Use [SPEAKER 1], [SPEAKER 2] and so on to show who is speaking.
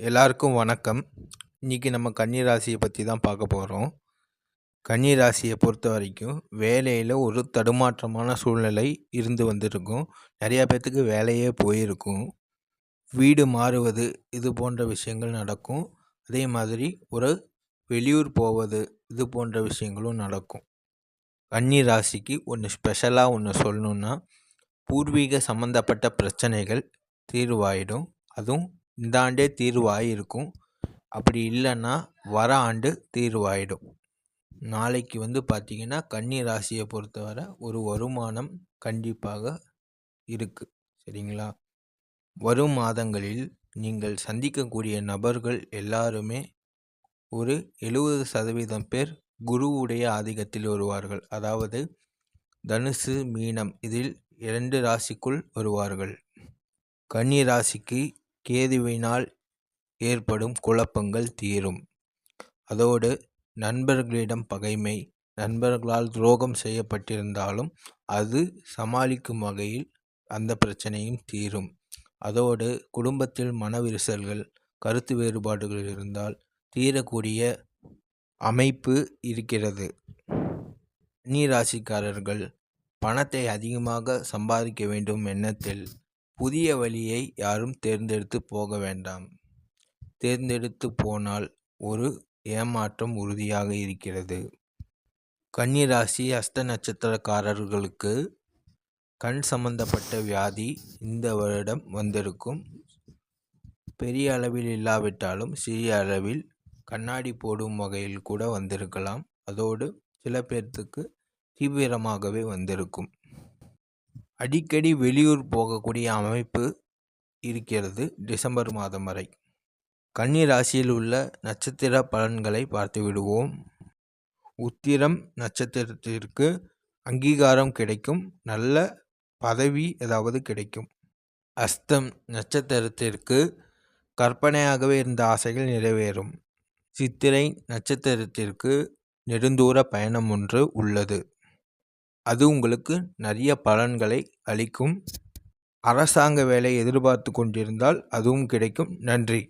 [SPEAKER 1] எல்லாருக்கும் வணக்கம். இன்றைக்கி நம்ம கன்னி ராசியை பற்றி தான் பார்க்க போகிறோம் கன்னி ராசியை பொறுத்த வரைக்கும் வேலையில் ஒரு தடுமாற்றமான சூழ்நிலை இருந்து வந்திருக்கும். நிறையா பேர்த்துக்கு வேலையே போயிருக்கும். வீடு மாறுவது இது போன்ற விஷயங்கள் நடக்கும். அதே மாதிரி ஒரு வெளியூர் போவது இது போன்ற விஷயங்களும் நடக்கும். கன்னி ராசிக்கு ஒன்று ஸ்பெஷலாக ஒன்று சொல்லணுன்னா பூர்வீக சம்மந்தப்பட்ட பிரச்சனைகள் தீர்வாயிடும். அதுவும் இந்த ஆண்டே தீர்வாயிருக்கும். அப்படி இல்லைன்னா வர ஆண்டு தீர்வாயிடும். நாளைக்கு வந்து பார்த்திங்கன்னா கன்னி ராசியை பொறுத்தவரை ஒரு வருமானம் கண்டிப்பாக இருக்குது சரிங்களா? வரும் மாதங்களில் நீங்கள் சந்திக்கக்கூடிய நபர்கள் எல்லாருமே ஒரு எழுபது சதவீதம் பேர் குருவுடைய ஆதிக்கத்தில் வருவார்கள். அதாவது தனுசு மீனம் இதில் இரண்டு ராசிக்குள் வருவார்கள். கன்னி ராசிக்கு கேதுவினால் ஏற்படும் குழப்பங்கள் தீரும். அதோடு நண்பர்களிடம் பகைமை நண்பர்களால் துரோகம் செய்யப்பட்டிருந்தாலும் அது சமாளிக்கும் வகையில் அந்த பிரச்சனையும் தீரும். அதோடு குடும்பத்தில் மன விரிசல்கள் கருத்து வேறுபாடுகள் இருந்தால் தீரக்கூடிய அமைப்பு இருக்கிறது. நீராசிக்காரர்கள் பணத்தை அதிகமாக சம்பாதிக்க வேண்டும் எண்ணத்தில் புதிய வழியை யாரும் தேர்ந்தெடுத்து போக வேண்டாம். தேர்ந்தெடுத்து போனால் ஒரு ஏமாற்றம் உறுதியாக இருக்கிறது. கன்னிராசி அஸ்த நட்சத்திரக்காரர்களுக்கு கண் சம்பந்தப்பட்ட வியாதி இந்த வருடம் வந்திருக்கும். பெரிய அளவில் இல்லாவிட்டாலும் சிறிய அளவில் கண்ணாடி போடும் வகையில் கூட வந்திருக்கலாம். அதோடு சில பேர்த்துக்கு தீவிரமாகவே வந்திருக்கும். அடிக்கடி வெளியூர் போகக்கூடிய அமைப்பு இருக்கிறது டிசம்பர் மாதம் வரை. கன்னி ராசியில் உள்ள நட்சத்திர பலன்களை பார்த்து விடுவோம். உத்திரம் நட்சத்திரத்திற்கு அங்கீகாரம் கிடைக்கும். நல்ல பதவி ஏதாவது கிடைக்கும். அஸ்தம் நட்சத்திரத்திற்கு கற்பனையாகவே இருந்த ஆசைகள் நிறைவேறும். சித்திரை நட்சத்திரத்திற்கு நெடுந்தூர பயணம் ஒன்று உள்ளது. அது உங்களுக்கு நிறைய பலன்களை அளிக்கும். அரசாங்க வேலை எதிர்பார்த்து கொண்டிருந்தால் அதுவும் கிடைக்கும். நன்றி.